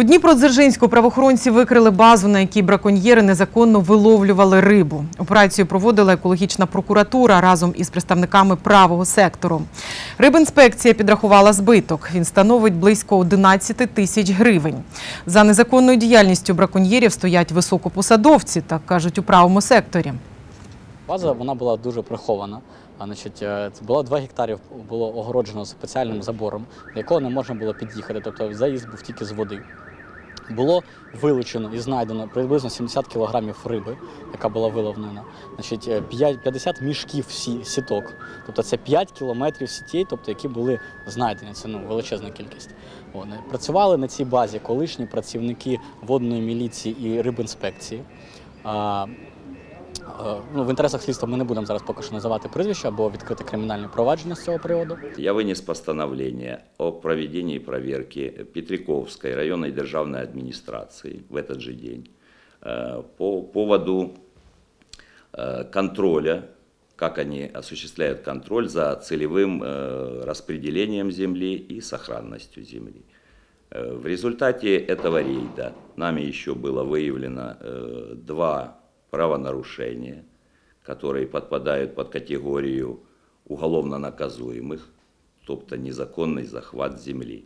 У Дніпродзержинську правоохоронці викрили базу, на якій браконьєри незаконно виловлювали рибу. Операцію проводила екологічна прокуратура разом із представниками правого сектору. Рибінспекція підрахувала збиток. Він становить близько 11 тисяч гривень. За незаконною діяльністю браконьєрів стоять високопосадовці, так кажуть у правому секторі. База вона була дуже прихована. А, значить, е, це було 2 гектарів було огороджено спеціальним забором, до якого не можна було під'їхати. Тобто заїзд був тільки з води. Було вилучено і знайдено приблизно 70 кілограмів риби, яка була виловлена. Значить, е, п'ять- 50 мішків сі- сіток. Тобто це 5 кілометрів сітей, тобто, які були знайдені. Це ну, величезна кількість. Вони працювали на цій базі колишні працівники водної міліції і рибінспекції. А, Е, Ну, в інтересах слідства ми не будемо зараз поки що називати прізвища або відкрити кримінальне провадження з цього приводу. Я вынес постановление о проведении проверки Петриковской районной державной администрации в этот же день э, по поводу э, контроля, как они осуществляют контроль за целевым э, распределением земли и сохранностью земли. Э, В результате этого рейда нами еще было выявлено э, два правонарушения, которые подпадают под категорию уголовно наказуемых, тобто незаконний захват землі.